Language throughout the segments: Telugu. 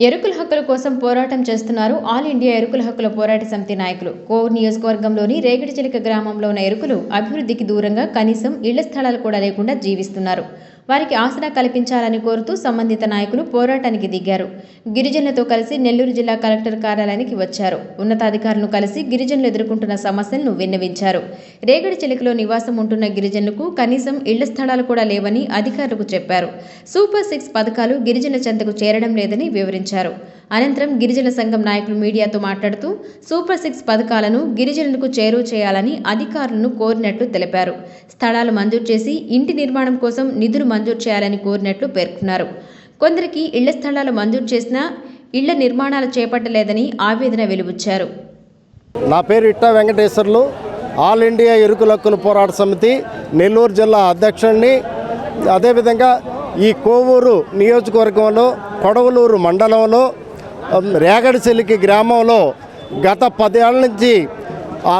ఎరుకుల హక్కుల కోసం పోరాటం చేస్తున్నారు ఆల్ ఇండియా ఎరుకుల హక్కుల పోరాట సమితి నాయకులు. కోవూరు నియోజకవర్గంలోని రేగిడిచిలిక గ్రామంలో ఉన్న ఎరుకులు అభివృద్ధికి దూరంగా కనీసం ఇళ్ళ స్థలాలు కూడా లేకుండా జీవిస్తున్నారు. వారికి ఆసరా కల్పించాలని కోరుతూ సంబంధిత నాయకులు పోరాటానికి దిగారు. గిరిజనులతో కలిసి నెల్లూరు జిల్లా కలెక్టర్ కార్యాలయానికి వచ్చారు. ఉన్నతాధికారులను కలిసి గిరిజనులు ఎదుర్కొంటున్న సమస్యలను విన్నవించారు. రేగడి చిలుకలో నివాసం ఉంటున్న గిరిజనులకు కనీసం ఇళ్ళ స్థలాలు కూడా లేవని అధికారులకు చెప్పారు. సూపర్ సిక్స్ పథకాలు గిరిజన చెంతకు చేరడం లేదని వివరించారు. అనంతరం గిరిజన సంఘం నాయకులు మీడియాతో మాట్లాడుతూ సూపర్ సిక్స్ పథకాలను గిరిజనులకు చేరువ చేయాలని అధికారులను కోరినట్లు తెలిపారు. స్థలాలు మంజూరు చేసి ఇంటి నిర్మాణం కోసం నిధులు మంజూరు చేయాలని కోరినట్లు పేర్కొన్నారు. కొందరికి ఇళ్ళ స్థలాలు మంజూరు చేసినా ఇళ్ళ నిర్మాణాలు చేపట్టలేదని ఆవేదన వెలుబుచ్చారు నా పేరు ఇట్టా వెంకటేశ్వర్లు. ఆల్ ఇండియా ఎరుకుల హక్కుల పోరాట సమితి నెల్లూరు జిల్లా అధ్యక్షుడిని. అదేవిధంగా ఈ కోవూరు నియోజకవర్గంలో కొడవలూరు మండలంలో రేగడిచెలికి గ్రామంలో గత పదేళ్ళ నుంచి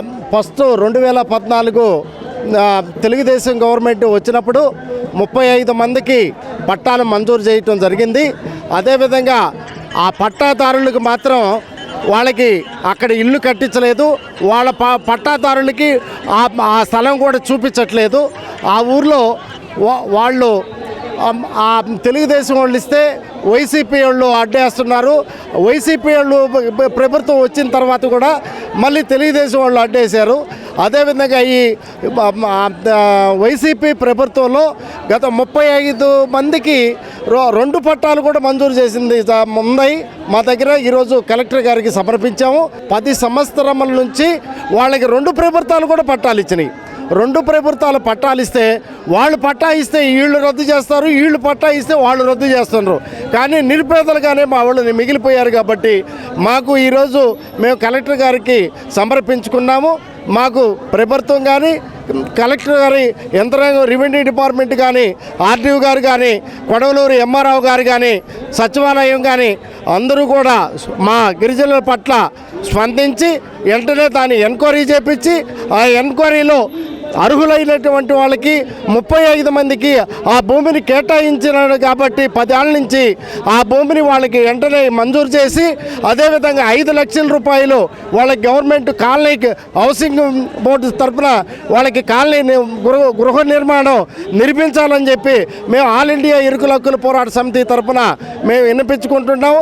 ఫస్ట్ రెండు వేల పద్నాలుగు తెలుగుదేశం గవర్నమెంట్ వచ్చినప్పుడు ముప్పై ఐదు మందికి పట్టాలు మంజూరు చేయటం జరిగింది. అదేవిధంగా ఆ పట్టాదారులకు మాత్రం వాళ్ళకి అక్కడ ఇల్లు కట్టించలేదు. వాళ్ళ ప పట్టాదారులకి ఆ ఆ స్థలం కూడా చూపించట్లేదు. ఆ ఊర్లో వా- వాళ్ళు ఆ తెలుగుదేశం వాళ్ళు ఇస్తే వైసీపీ వాళ్ళు అడ్డేస్తున్నారు. వైసీపీ వాళ్ళు ప్రభుత్వం వచ్చిన తర్వాత కూడా మళ్ళీ తెలుగుదేశం వాళ్ళు అడ్డేశారు. అదేవిధంగా ఈ వైసీపీ ప్రభుత్వంలో గత ముప్పై ఐదు మందికి రో- రెండు పట్టాలు కూడా మంజూరు చేసింది ఉన్నాయి. మా దగ్గర ఈరోజు కలెక్టర్ గారికి సమర్పించాము. పది సంవత్సరముల నుంచి వాళ్ళకి రెండు ప్రభుత్వాలు కూడా పట్టాలు ఇచ్చినాయి. రెండు ప్రభుత్వాలు పట్టాలు ఇస్తే వాళ్ళు పట్టా ఇస్తే వీళ్ళు రద్దు చేస్తారు వీళ్ళు పట్టా ఇస్తే వాళ్ళు రద్దు చేస్తున్నారు కానీ నిరుపేదలుగానే మా వాళ్ళు మిగిలిపోయారు కాబట్టి మాకు ఈరోజు మేము కలెక్టర్ గారికి సమర్పించుకున్నాము. మాకు ప్రభుత్వం కానీ కలెక్టర్ గారి యంత్రాంగం రెవెన్యూ డిపార్ట్మెంట్ కానీ ఆర్డీఓ గారు కానీ కొడవలూరు ఎంఆర్ఓ గారు కానీ సచివాలయం కానీ అందరూ కూడా మా గిరిజనుల పట్ల స్పందించి వెంటనే దాన్ని ఎంక్వైరీ చేపించి ఆ ఎంక్వైరీలో అర్హులైనటువంటి వాళ్ళకి ముప్పై ఐదు మందికి ఆ భూమిని కేటాయించినాడు కాబట్టి పదేళ్ళ నుంచి ఆ భూమిని వాళ్ళకి వెంటనే మంజూరు చేసి అదేవిధంగా ఐదు లక్షల రూపాయలు వాళ్ళకి గవర్నమెంట్ కాలనీకి హౌసింగ్ బోర్డు తరఫున వాళ్ళకి కాలనీ ని- గృహ గృహ నిర్మాణం నిర్మించాలని చెప్పి మేము ఆల్ ఇండియా ఇరుకుల హక్కుల పోరాట సమితి తరఫున మేము వినిపించుకుంటున్నాము